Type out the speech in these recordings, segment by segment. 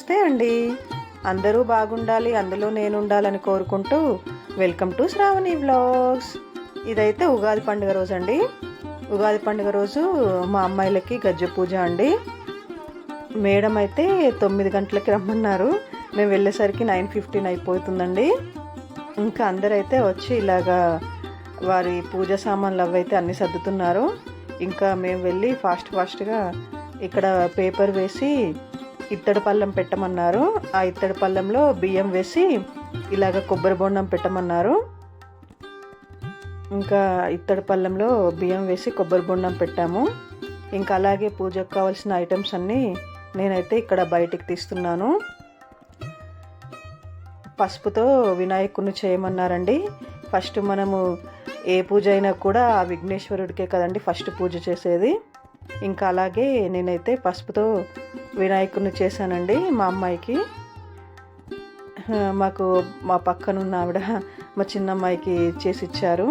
నమస్తే అండి. అందరూ బాగుండాలి అందులో నేను ఉండాలని కోరుకుంటూ వెల్కమ్ టు శ్రావణి వ్లాగ్స్. ఇదైతే ఉగాది పండుగ రోజు అండి ఉగాది పండుగ రోజు మా అమ్మాయిలకి గజ్జ పూజ అండి. మేడం అయితే తొమ్మిది గంటలకి రమ్మన్నారు. మేము వెళ్ళేసరికి నైన్ ఫిఫ్టీన్ అయిపోతుందండి. ఇంకా అందరైతే వచ్చి ఇలాగా వారి పూజ సామాన్లు అవైతే అన్నీ సర్దుతున్నారు. ఇంకా మేము వెళ్ళి ఫాస్ట్ ఫాస్ట్గా ఇక్కడ పేపర్ వేసి ఇత్తడి పళ్ళెం పెట్టమన్నారు. ఆ ఇత్తడి పళ్ళెంలో బియ్యం వేసి ఇలాగ కొబ్బరి బొండం పెట్టమన్నారు. ఇంకా ఇత్తడి పళ్ళెంలో బియ్యం వేసి కొబ్బరి బొండం పెట్టాము. ఇంకా అలాగే పూజకు కావాల్సిన ఐటమ్స్ అన్నీ నేనైతే ఇక్కడ బయటికి తీస్తున్నాను. పసుపుతో వినాయకుడిని చేయమన్నారండి. ఫస్ట్ మనము ఏ పూజ అయినా కూడా ఆ విఘ్నేశ్వరుడికే కదండి ఫస్ట్ పూజ చేసేది. ఇంకా అలాగే నేనైతే పసుపుతో వినాయకుడిని చేశానండి మా అమ్మాయికి. మాకు మా పక్కనున్న ఆవిడ మా చిన్నమ్మాయికి చేసి ఇచ్చారు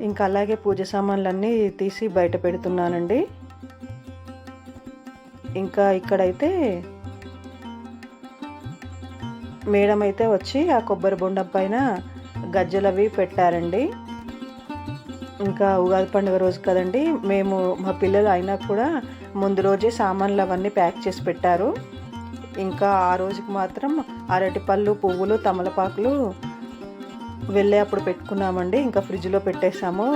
ఇంకా అలాగే పూజ సామాన్లన్నీ తీసి బయట పెడుతున్నానండి. ఇంకా ఇక్కడైతే మేడం అయితే వచ్చి ఆ కొబ్బరి బొండం పైన గజ్జలవి పెట్టారండి. ఇంకా ఉగాది పండుగ రోజు కదండి మేము మా పిల్లలు అయినా కూడా ముందు రోజే సామాన్లు అవన్నీ ప్యాక్ చేసి పెట్టారు. ఇంకా ఆ రోజుకి మాత్రం అరటిపళ్ళు పువ్వులు తమలపాకులు వెళ్ళే అప్పుడు పెట్టుకున్నామండి. ఇంకా ఫ్రిడ్జ్లో పెట్టేసాము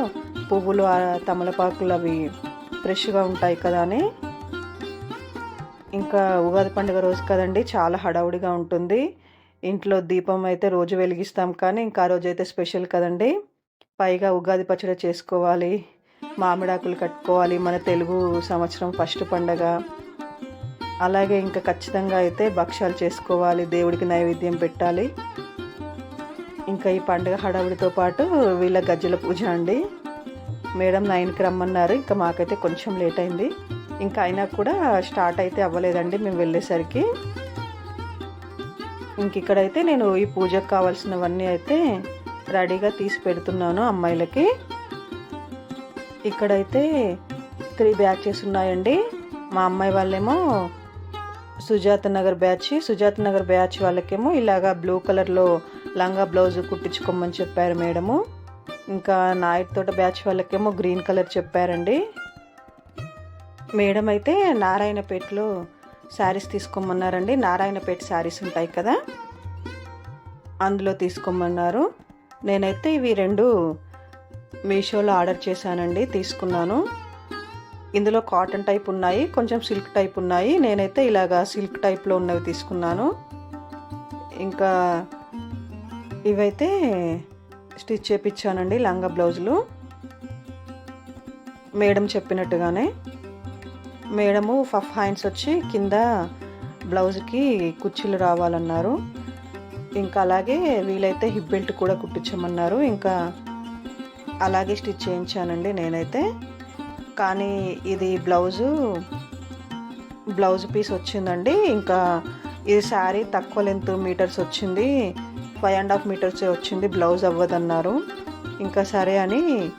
పువ్వులు తమలపాకులు అవి ఫ్రెష్గా ఉంటాయి కదా అని. ఇంకా ఉగాది పండుగ రోజు కదండి చాలా హడావుడిగా ఉంటుంది. ఇంట్లో దీపం అయితే రోజు వెలిగిస్తాం కానీ ఇంకా ఆ రోజు అయితే స్పెషల్ కదండి. పైగా ఉగాది పచ్చడి చేసుకోవాలి మామిడాకులు కట్టుకోవాలి మన తెలుగు సంవత్సరం ఫస్ట్ పండగ. అలాగే ఇంకా ఖచ్చితంగా అయితే భక్ష్యాలు చేసుకోవాలి దేవుడికి నైవేద్యం పెట్టాలి. ఇంకా ఈ పండుగ హడావుడితో పాటు వీళ్ళ గజ్జల పూజ అండి. మేడం నైన్కి రమ్మన్నారు ఇంకా మాకైతే కొంచెం లేట్ అయింది. ఇంకా అయినా కూడా స్టార్ట్ అయితే అవ్వలేదండి మేము వెళ్ళేసరికి. ఇంక ఇక్కడైతే నేను ఈ పూజకు కావాల్సినవన్నీ అయితే రెడీగా తీసి పెడుతున్నాను అమ్మాయిలకి. ఇక్కడైతే త్రీ బ్యాచెస్ ఉన్నాయండి. మా అమ్మాయి వాళ్ళేమో సుజాత నగర్ బ్యాచ్ సుజాత నగర్ బ్యాచ్ వాళ్ళకేమో ఇలాగా బ్లూ కలర్లో లంగా బ్లౌజ్ కుట్టించుకోమని చెప్పారు మేడము. ఇంకా నాయుడు తోట బ్యాచ్ వాళ్ళకేమో గ్రీన్ కలర్ చెప్పారండి. మేడం అయితే నారాయణపేటలో శారీస్ తీసుకోమన్నారండి. నారాయణపేట శారీస్ ఉంటాయి కదా అందులో తీసుకోమన్నారు. నేనైతే ఇవి రెండు మీషోలో ఆర్డర్ చేశానండి తీసుకున్నాను. ఇందులో కాటన్ టైప్ ఉన్నాయి కొంచెం సిల్క్ టైప్ ఉన్నాయి. నేనైతే ఇలాగా సిల్క్ టైప్లో ఉన్నవి తీసుకున్నాను. ఇంకా ఇవైతే స్టిచ్ చేపించానండి లంగా బ్లౌజులు. మేడం చెప్పినట్టుగానే మేడము ఫఫ్ హ్యాండ్స్ వచ్చి కింద బ్లౌజ్కి కుర్చీలు రావాలన్నారు. ఇంకా అలాగే వీలైతే హిప్ బెల్ట్ కూడా కుట్టించమన్నారు. ఇంకా అలాగే స్టిచ్ చేయించానండి నేనైతే. కానీ ఇది బ్లౌజు బ్లౌజ్ పీస్ వచ్చిందండి. ఇంకా ఇది శారీ తక్కువ లెంత్ మీటర్స్ వచ్చింది. ఫైవ్ అండ్ హాఫ్ మీటర్స్ వచ్చింది. బ్లౌజ్ అవ్వదన్నారు. ఇంకా సరే అని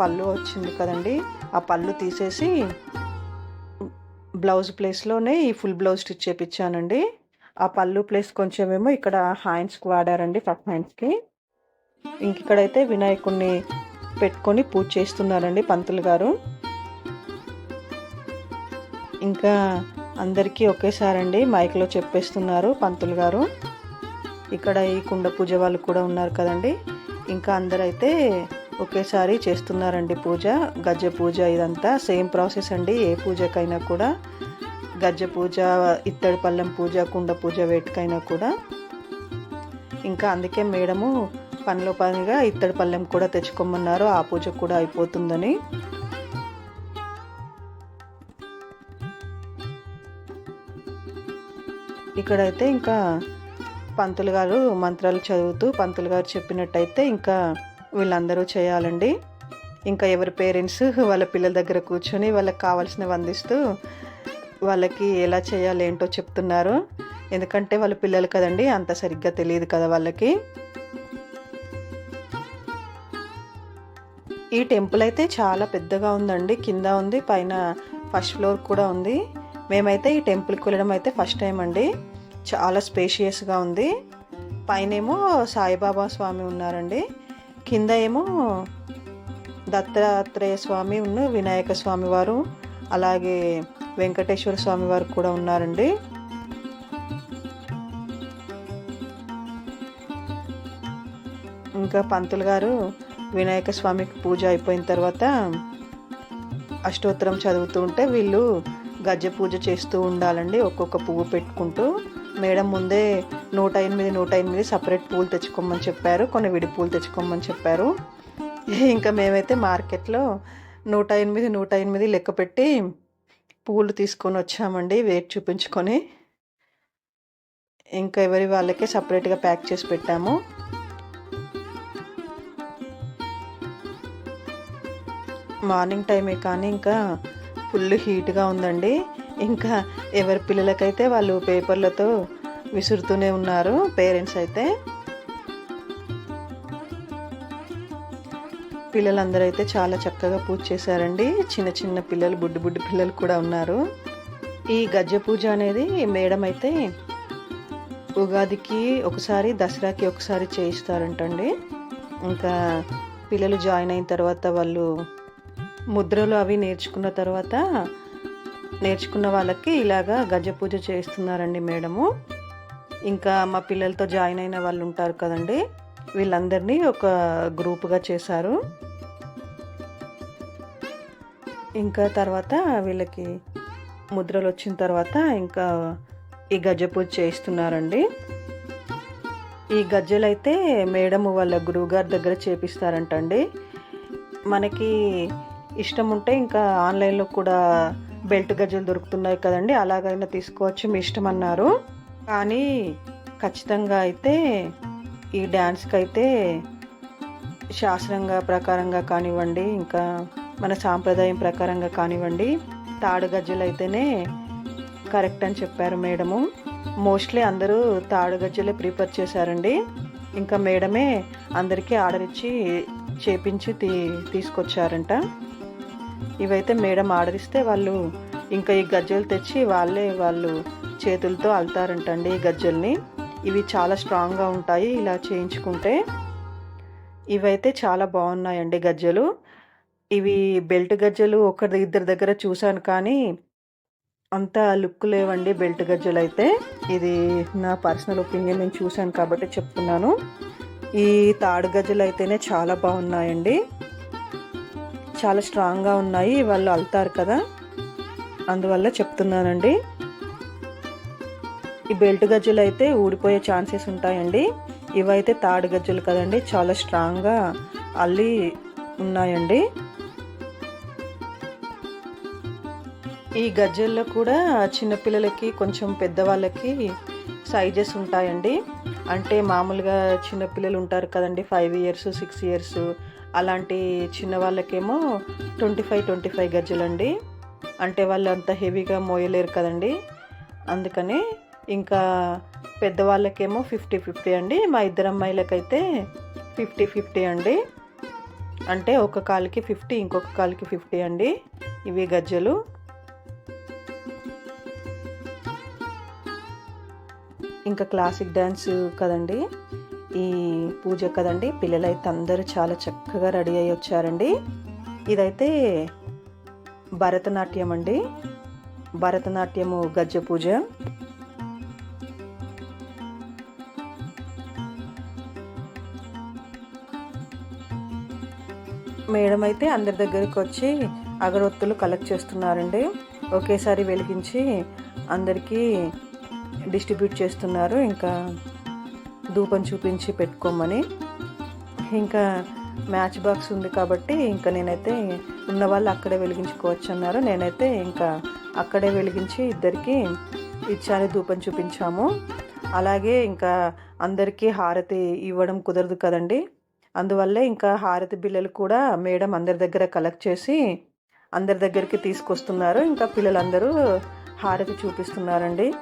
పళ్ళు వచ్చింది కదండి. ఆ పళ్ళు తీసేసి బ్లౌజ్ ప్లేస్లోనే ఈ ఫుల్ బ్లౌజ్ స్టిచ్ చేపించానండి. ఆ పళ్ళు ప్లేస్ కొంచెమేమో ఇక్కడ హ్యాండ్స్కి వాడారండి ఫక్ హ్యాండ్స్కి. ఇంక ఇక్కడైతే వినాయకుడిని పెట్టుకొని పూజ చేస్తున్నారండి పంతులు గారు. ఇంకా అందరికీ ఒకేసారండి మైక్లో చెప్పేస్తున్నారు పంతులు గారు. ఇక్కడ ఈ కుండ పూజ వాళ్ళు కూడా ఉన్నారు కదండి. ఇంకా అందరైతే ఒకేసారి చేస్తున్నారండి పూజ గజ్జ పూజ ఇదంతా. సేమ్ ప్రాసెస్ అండి ఏ పూజకైనా కూడా. గజ్జ పూజ ఇత్తడి పళ్ళెం పూజ కుండ పూజ వేటికైనా కూడా. ఇంకా అందుకే మేడము పనిలో పనిగా ఇత్తడి పళ్ళెం కూడా తెచ్చుకోమన్నారు. ఆ పూజ కూడా అయిపోతుందని. ఇక్కడైతే ఇంకా పంతులు గారు మంత్రాలు చదువుతూ పంతులు గారు చెప్పినట్టయితే ఇంకా వీళ్ళందరూ చేయాలండి. ఇంకా ఎవరి పేరెంట్స్ వాళ్ళ పిల్లల దగ్గర కూర్చొని వాళ్ళకి కావాల్సినవి అందిస్తూ వాళ్ళకి ఎలా చేయాలి ఏంటో చెప్తున్నారు. ఎందుకంటే వాళ్ళ పిల్లలు కదండి అంత సరిగ్గా తెలియదు కదా వాళ్ళకి. ఈ టెంపుల్ అయితే చాలా పెద్దగా ఉందండి కింద ఉంది పైన ఫస్ట్ ఫ్లోర్ కూడా ఉంది. మేమైతే ఈ టెంపుల్కి వెళ్ళడం అయితే ఫస్ట్ టైం అండి చాలా స్పేషియస్గా ఉంది. పైనేమో సాయిబాబా స్వామి ఉన్నారండి కింద ఏమో దత్తాత్రేయ స్వామి ఉన్న వినాయక స్వామి వారు అలాగే వెంకటేశ్వర స్వామి వారు కూడా ఉన్నారండి. ఇంకా పంతులు గారు వినాయక స్వామికి పూజ అయిపోయిన తర్వాత అష్టోత్తరం చదువుతూ ఉంటే వీళ్ళు గజ్జె పూజ చేస్తూ ఉండాలండి ఒక్కొక్క పువ్వు పెట్టుకుంటూ. మేడం ముందే నూట ఎనిమిది నూట ఎనిమిది సపరేట్ పూలు తెచ్చుకోమని చెప్పారు కొన్ని విడి పూలు తెచ్చుకోమని చెప్పారు. ఇంకా మేమైతే మార్కెట్లో నూట ఎనిమిది నూట ఎనిమిది లెక్క పెట్టి పూలు తీసుకొని వచ్చామండి వెయిట్ చూపించుకొని. ఇంకా ఎవరి వాళ్ళకే సపరేట్గా ప్యాక్ చేసి పెట్టాము. మార్నింగ్ టైమే కానీ ఇంకా ఫుల్ హీట్గా ఉందండి. ఇంకా ఎవరి పిల్లలకైతే వాళ్ళు పేపర్లతో విసురుతూనే ఉన్నారు పేరెంట్స్ అయితే. పిల్లలందరూ అయితే చాలా చక్కగా పూజ చేశారండి. చిన్న చిన్న పిల్లలు బుడ్డు బుడ్డు పిల్లలు కూడా ఉన్నారు. ఈ గజ్జ పూజ అనేది మేడం అయితే ఉగాదికి ఒకసారి దసరాకి ఒకసారి చేయిస్తారంటండి. ఇంకా పిల్లలు జాయిన్ అయిన తర్వాత వాళ్ళు ముద్రలు అవి నేర్చుకున్న తర్వాత నేర్చుకున్న వాళ్ళకి ఇలాగా గజ పూజ చేస్తున్నారండి మేడము. ఇంకా మా పిల్లలతో జాయిన్ అయిన వాళ్ళు ఉంటారు కదండి. వీళ్ళందరినీ ఒక గ్రూప్గా చేశారు. ఇంకా తర్వాత వీళ్ళకి ముద్రలు వచ్చిన తర్వాత ఇంకా ఈ గజ్జ పూజ చేయిస్తున్నారండి. ఈ గజ్జలు అయితే మేడం వాళ్ళ గురువుగారి దగ్గర చేపిస్తారంటండి. మనకి ఇష్టం ఉంటే ఇంకా ఆన్లైన్లో కూడా బెల్ట్ గజ్జలు దొరుకుతున్నాయి కదండి. అలాగైనా తీసుకోవచ్చు మీ ఇష్టం అన్నారు. కానీ ఖచ్చితంగా అయితే ఈ డ్యాన్స్కి అయితే శాస్త్రంగా ప్రకారంగా కానివ్వండి ఇంకా మన సాంప్రదాయం ప్రకారంగా కానివ్వండి తాడు గజ్జలు అయితేనే కరెక్ట్ అని చెప్పారు మేడము. మోస్ట్లీ అందరూ తాడు గజ్జలే ప్రిపేర్ చేశారండి. ఇంకా మేడమే అందరికీ ఆర్డర్ ఇచ్చి చేపించి తీ తీసుకొచ్చారంట. ఇవైతే మేడం ఆర్డర్ ఇస్తే వాళ్ళు ఇంకా ఈ గజ్జలు తెచ్చి వాళ్ళే వాళ్ళు చేతులతో అల్తారంటండి ఈ గజ్జల్ని. ఇవి చాలా స్ట్రాంగ్గా ఉంటాయి ఇలా చేయించుకుంటే. ఇవైతే చాలా బాగున్నాయండి గజ్జలు. ఇవి బెల్ట్ గజ్జలు ఒకరి ఇద్దరి దగ్గర చూశాను కానీ అంత లుక్ లేవండి బెల్ట్ గజ్జలు అయితే ఇది నా పర్సనల్ ఒపీనియన్ నేను చూశాను కాబట్టి చెప్తున్నాను. ఈ తాడు గజ్జలు అయితేనే చాలా బాగున్నాయండి. చాలా స్ట్రాంగ్గా ఉన్నాయి. వాళ్ళు అల్తారు కదా. అందువల్ల చెప్తున్నానండి. ఈ బెల్ట్ గజ్జలు అయితే ఊడిపోయే ఛాన్సెస్ ఉంటాయండి. ఇవైతే తాడు గజ్జలు కదండి. చాలా స్ట్రాంగ్గా అల్లి ఉన్నాయండి. ఈ గజ్జల్లో కూడా చిన్నపిల్లలకి కొంచెం పెద్దవాళ్ళకి సైజెస్ ఉంటాయండి. అంటే మామూలుగా చిన్నపిల్లలు ఉంటారు కదండి ఫైవ్ ఇయర్స్ సిక్స్ ఇయర్స్ అలాంటి చిన్న వాళ్ళకేమో ట్వంటీ ఫైవ్ ట్వంటీ ఫైవ్ గజ్జలండి. అంటే వాళ్ళు అంత హెవీగా మోయలేరు కదండి. అందుకని ఇంకా పెద్దవాళ్ళకేమో ఫిఫ్టీ ఫిఫ్టీ అండి. మా ఇద్దరు అమ్మాయిలకైతే ఫిఫ్టీ ఫిఫ్టీ అండి. అంటే ఒక కాలుకి ఫిఫ్టీ ఇంకొక కాలుకి ఫిఫ్టీ అండి ఇవి గజ్జలు. ఇంకా క్లాసిక్ డ్యాన్స్ కదండి. ఈ పూజ కదండి. పిల్లలైతే అందరూ చాలా చక్కగా రెడీ అయ్యి వచ్చారండి. ఇదైతే భరతనాట్యం అండి. భరతనాట్యము గజ్జ పూజ. మేడం అయితే అందరి దగ్గరికి వచ్చి అగరొత్తులు కలెక్ట్ చేస్తున్నారండి. ఒకేసారి వెలిగించి అందరికీ డిస్ట్రిబ్యూట్ చేస్తున్నారు. ఇంకా ధూపం చూపించి పెట్టుకోమని. ఇంకా మ్యాచ్ బాక్స్ ఉంది కాబట్టి ఇంకా నేనైతే ఉన్న వాళ్ళు అక్కడే వెలిగించుకోవచ్చు అన్నారు నేనైతే ఇంకా అక్కడే వెలిగించి ఇద్దరికి ఇచ్చాను ధూపం చూపించాము. అలాగే ఇంకా అందరికీ హారతి ఇవ్వడం కుదరదు కదండి. అందువల్లే ఇంకా హారతి బిల్లలు కూడా మేడం అందరి దగ్గర కలెక్ట్ చేసి అందరి దగ్గరికి తీసుకొస్తున్నారు. ఇంకా పిల్లలందరూ హారతి చూపిస్తున్నారండి.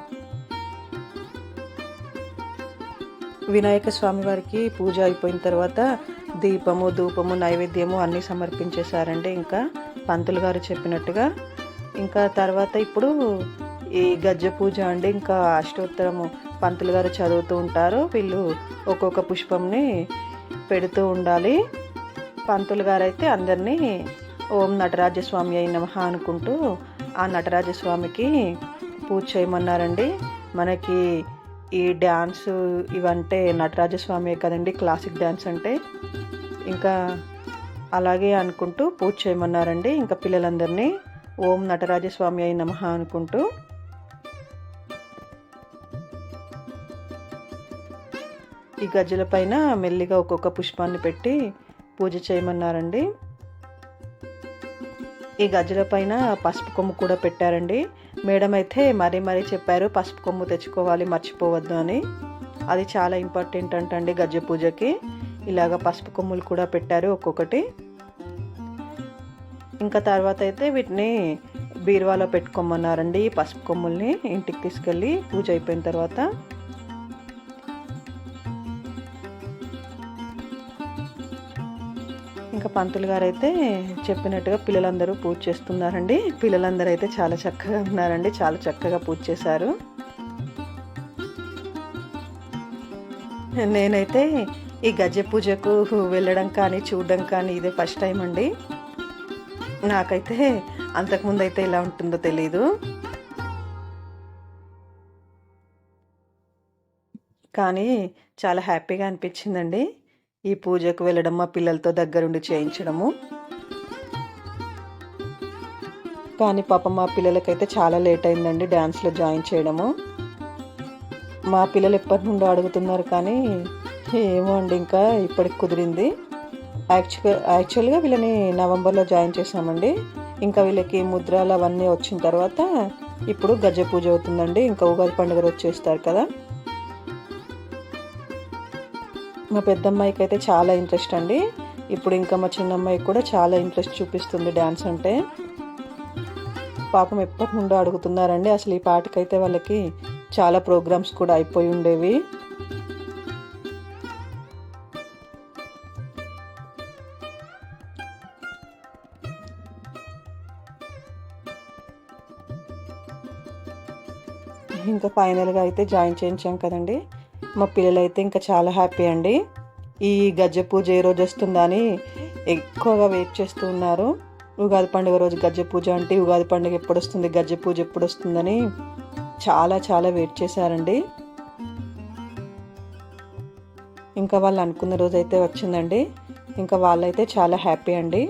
వినాయక స్వామి వారికి పూజ అయిపోయిన తర్వాత దీపము ధూపము నైవేద్యము అన్నీ సమర్పించేశారండి ఇంకా పంతులు గారు చెప్పినట్టుగా. ఇంకా తర్వాత ఇప్పుడు ఈ గజ్జె పూజ అండి. ఇంకా అష్టోత్తరము పంతులు గారు చదువుతూ ఉంటారు. వీళ్ళు ఒక్కొక్క పుష్పంని పెడుతూ ఉండాలి. పంతులు గారు అయితే అందరినీ ఓం నటరాజస్వామి అయి నమః అనుకుంటూ ఆ నటరాజస్వామికి పూజ చేయమన్నారండి. మనకి ఈ డ్యాన్స్ ఇవంటే నటరాజస్వామి కదండి క్లాసిక్ డ్యాన్స్ అంటే. ఇంకా అలాగే అనుకుంటూ పూజ చేయమన్నారండి. ఇంకా పిల్లలందరినీ ఓం నటరాజస్వామి అయి నమ అనుకుంటూ. ఈ గజ్జల పైన మెల్లిగా ఒక్కొక్క పుష్పాన్ని పెట్టి పూజ చేయమన్నారండి. ఈ గజ్జల పైన పసుపు కొమ్ము కూడా పెట్టారండి. మేడం అయితే మరీ మరీ చెప్పారు పసుపు కొమ్ము తెచ్చుకోవాలి మర్చిపోవద్దు అని. అది చాలా ఇంపార్టెంట్ అంటండి గజ్జ పూజకి. ఇలాగ పసుపు కొమ్ములు కూడా పెట్టారు ఒక్కొక్కటి. ఇంకా తర్వాత అయితే వీటిని బీరువాలో పెట్టుకోమన్నారండి పసుపు కొమ్ముల్ని ఇంటికి తీసుకెళ్ళి పూజ అయిపోయిన తర్వాత. ఇంకా పంతులు గారు అయితే చెప్పినట్టుగా పిల్లలందరూ పూజ చేస్తున్నారండి. పిల్లలందరూ అయితే చాలా చక్కగా ఉన్నారండి. చాలా చక్కగా పూజ చేశారు. నేనైతే ఈ గజ పూజకు వెళ్ళడం కానీ చూడడం కానీ ఇదే ఫస్ట్ టైం అండి. నాకైతే అంతకుముందు అయితే ఎలా ఉంటుందో తెలీదు. కానీ చాలా హ్యాపీగా అనిపించిందండి. ఈ పూజకు వెళ్ళడం మా పిల్లలతో దగ్గరుండి చేయించడము. కానీ పాప మా పిల్లలకైతే చాలా లేట్ అయిందండి డ్యాన్స్లో జాయిన్ చేయడము. మా పిల్లలు ఎప్పటి నుండో అడుగుతున్నారు కానీ ఏమో అండి ఇంకా ఇప్పటికి కుదిరింది. యాక్చువల్ యాక్చువల్గా వీళ్ళని నవంబర్లో జాయిన్ చేసామండి ఇంకా వీళ్ళకి ముద్రాలు అవన్నీ వచ్చిన తర్వాత ఇప్పుడు గజ పూజ అవుతుందండి. ఇంకా ఉగాది పండుగ వచ్చేస్తారు కదా. మా పెద్దమ్మాయికి అయితే చాలా ఇంట్రెస్ట్ అండి. ఇప్పుడు ఇంకా మా చిన్నమ్మాయికి కూడా చాలా ఇంట్రెస్ట్ చూపిస్తుంది డ్యాన్స్ అంటే. పాపం ఎప్పటి నుండో అడుగుతున్నారండి. అసలు ఈ పాటకైతే వాళ్ళకి చాలా ప్రోగ్రామ్స్ కూడా అయిపోయి ఉండేవి. ఇంకా ఫైనల్గా అయితే జాయిన్ చేయించాం కదండి. మా పిల్లలు అయితే ఇంకా చాలా హ్యాపీ అండి. ఈ గజ్జ పూజ ఏ రోజు వస్తుందని ఎక్కువగా వెయిట్ చేస్తూ ఉన్నారు. ఉగాది పండుగ రోజు గజ్జ పూజ అంటే ఉగాది పండుగ ఎప్పుడు వస్తుంది గజ్జ పూజ ఎప్పుడు వస్తుందని చాలా చాలా వెయిట్ చేశారండి. ఇంకా వాళ్ళు అనుకున్న రోజు అయితే వచ్చిందండి. ఇంకా వాళ్ళైతే చాలా హ్యాపీ అండి.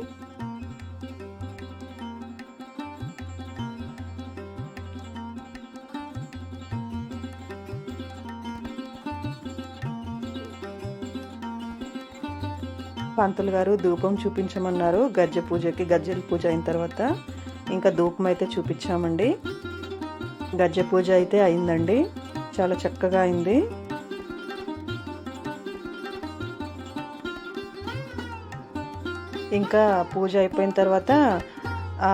పంతులు గారు ధూపం చూపించమన్నారు. గజ్జ పూజకి గజ్జల పూజ అయిన తర్వాత ఇంకా ధూపం అయితే చూపించామండి. గజ్జ పూజ అయితే అయిందండి. చాలా చక్కగా అయింది. ఇంకా పూజ అయిపోయిన తర్వాత ఆ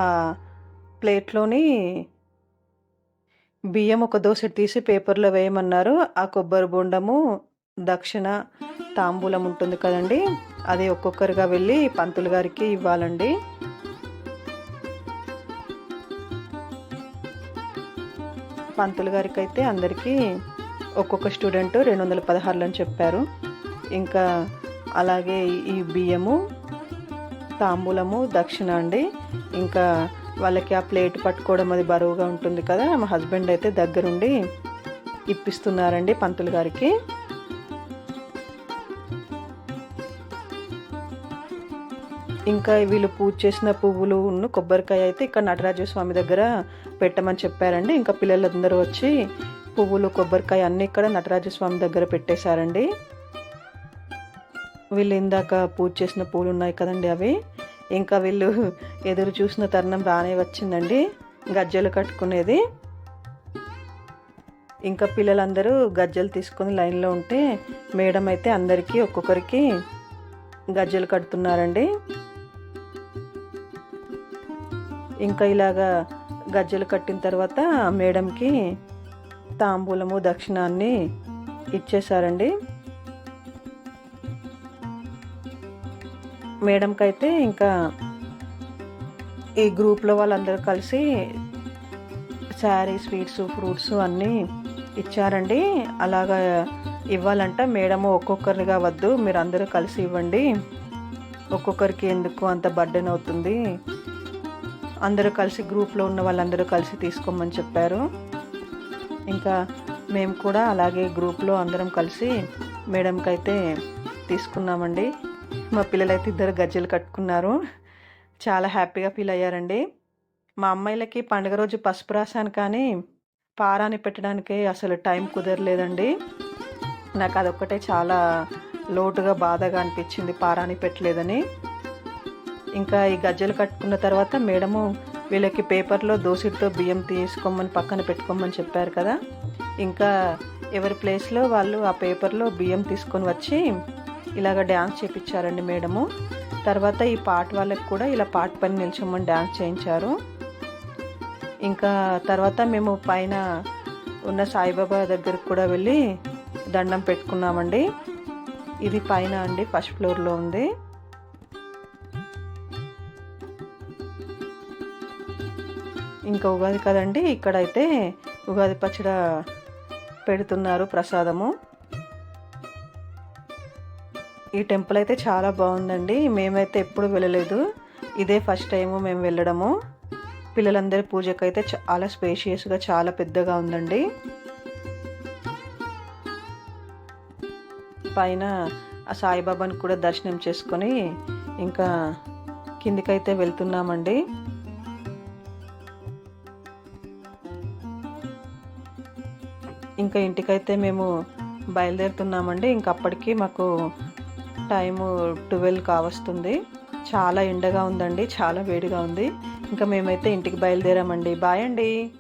ప్లేట్లోని బియ్యం ఒక దోశ తీసి పేపర్లో వేయమన్నారు. ఆ కొబ్బరి బొండము దక్షిణ తాంబూలం ఉంటుంది కదండి. అది ఒక్కొక్కరుగా వెళ్ళి పంతులు గారికి ఇవ్వాలండి. పంతులు గారికి అయితే అందరికీ ఒక్కొక్క స్టూడెంట్ రెండు వందల పదహారులు అని చెప్పారు. ఇంకా అలాగే ఈ బియ్యము తాంబూలము దక్షిణ అండి. ఇంకా వాళ్ళకి ఆ ప్లేట్ పట్టుకోవడం అది బరువుగా ఉంటుంది కదా. మా హస్బెండ్ అయితే దగ్గరుండి ఇప్పిస్తున్నారండి పంతులు గారికి. ఇంకా వీళ్ళు పూజ చేసిన పువ్వులు ఉన్న కొబ్బరికాయ అయితే ఇక్కడ నటరాజ స్వామి దగ్గర పెట్టమని చెప్పారండి. ఇంకా పిల్లలందరూ వచ్చి పువ్వులు కొబ్బరికాయ అన్నీ ఇక్కడ నటరాజ స్వామి దగ్గర పెట్టేశారండి. వీళ్ళు ఇందాక పూజ చేసిన పూలు ఉన్నాయి కదండి అవి. ఇంకా వీళ్ళు ఎదురు చూసిన తరుణం రానే వచ్చిందండి. గజ్జలు కట్టుకునేది. ఇంకా పిల్లలందరూ గజ్జలు తీసుకొని లైన్లో ఉంటే మేడం అయితే అందరికీ ఒక్కొక్కరికి గజ్జలు కడుతున్నారండి. ఇంకా ఇలాగా గజ్జలు కట్టిన తర్వాత మేడంకి తాంబూలము దక్షిణాన్ని ఇచ్చేశారండి. మేడంకి అయితే ఇంకా ఈ గ్రూప్లో వాళ్ళందరూ కలిసి శారీ స్వీట్స్ ఫ్రూట్స్ అన్నీ ఇచ్చారండి. అలాగా ఇవ్వాలంట. మేడము ఒక్కొక్కరిగా వద్దు. మీరు అందరూ కలిసి ఇవ్వండి. ఒక్కొక్కరికి ఎందుకు అంత బర్డెన్ అవుతుంది? అందరూ కలిసి గ్రూప్లో ఉన్న వాళ్ళందరూ కలిసి తీసుకోమని చెప్పారు. ఇంకా మేము కూడా అలాగే గ్రూప్లో అందరం కలిసి మేడంకి అయితే తీసుకున్నామండి. మా పిల్లలైతే ఇద్దరు గజ్జలు కట్టుకున్నారు. చాలా హ్యాపీగా ఫీల్ అయ్యారండి. మా అమ్మాయిలకి పండుగ రోజు పసుపు రాశాను కానీ పారాని పెట్టడానికే అసలు టైం కుదరలేదండి. నాకు అదొక్కటే చాలా లోటుగా బాధగా అనిపించింది పారాని పెట్టలేదని. ఇంకా ఈ గజ్జలు కట్టుకున్న తర్వాత మేడము వీళ్ళకి పేపర్లో దోసిడితో బియ్యం తీసుకోమని పక్కన పెట్టుకోమని చెప్పారు కదా. ఇంకా ఎవరి ప్లేస్లో వాళ్ళు ఆ పేపర్లో బియ్యం తీసుకొని వచ్చి ఇలాగ డ్యాన్స్ చేపించారండి మేడము. తర్వాత ఈ పాట వాళ్ళకి కూడా ఇలా పాట పని నిల్చోమని డ్యాన్స్ చేయించారు. ఇంకా తర్వాత మేము పైన ఉన్న సాయిబాబా దగ్గరకు కూడా వెళ్ళి దండం పెట్టుకున్నామండి. ఇది పైన అండి ఫస్ట్ ఫ్లోర్లో ఉంది. ఇంకా ఉగాది కదండి ఇక్కడైతే ఉగాది పచ్చడ పెడుతున్నారు ప్రసాదము. ఈ టెంపుల్ అయితే చాలా బాగుందండి మేమైతే ఎప్పుడు వెళ్ళలేదు. ఇదే ఫస్ట్ టైము మేము వెళ్ళడము. పిల్లలందరి పూజకు అయితే చాలా స్పేషియస్గా చాలా పెద్దగా ఉందండి. పైన ఆ సాయిబాబాని కూడా దర్శనం చేసుకొని ఇంకా కిందికైతే వెళ్తున్నామండి. ఇంకా ఇంటికైతే మేము బయలుదేరుతున్నామండి. ఇంక అప్పటికి మాకు టైము ట్వెల్వ్ కావస్తుంది. చాలా ఎండగా ఉందండి. చాలా వేడిగా ఉంది. ఇంకా మేమైతే ఇంటికి బయలుదేరామండి. బాయ్ అండి.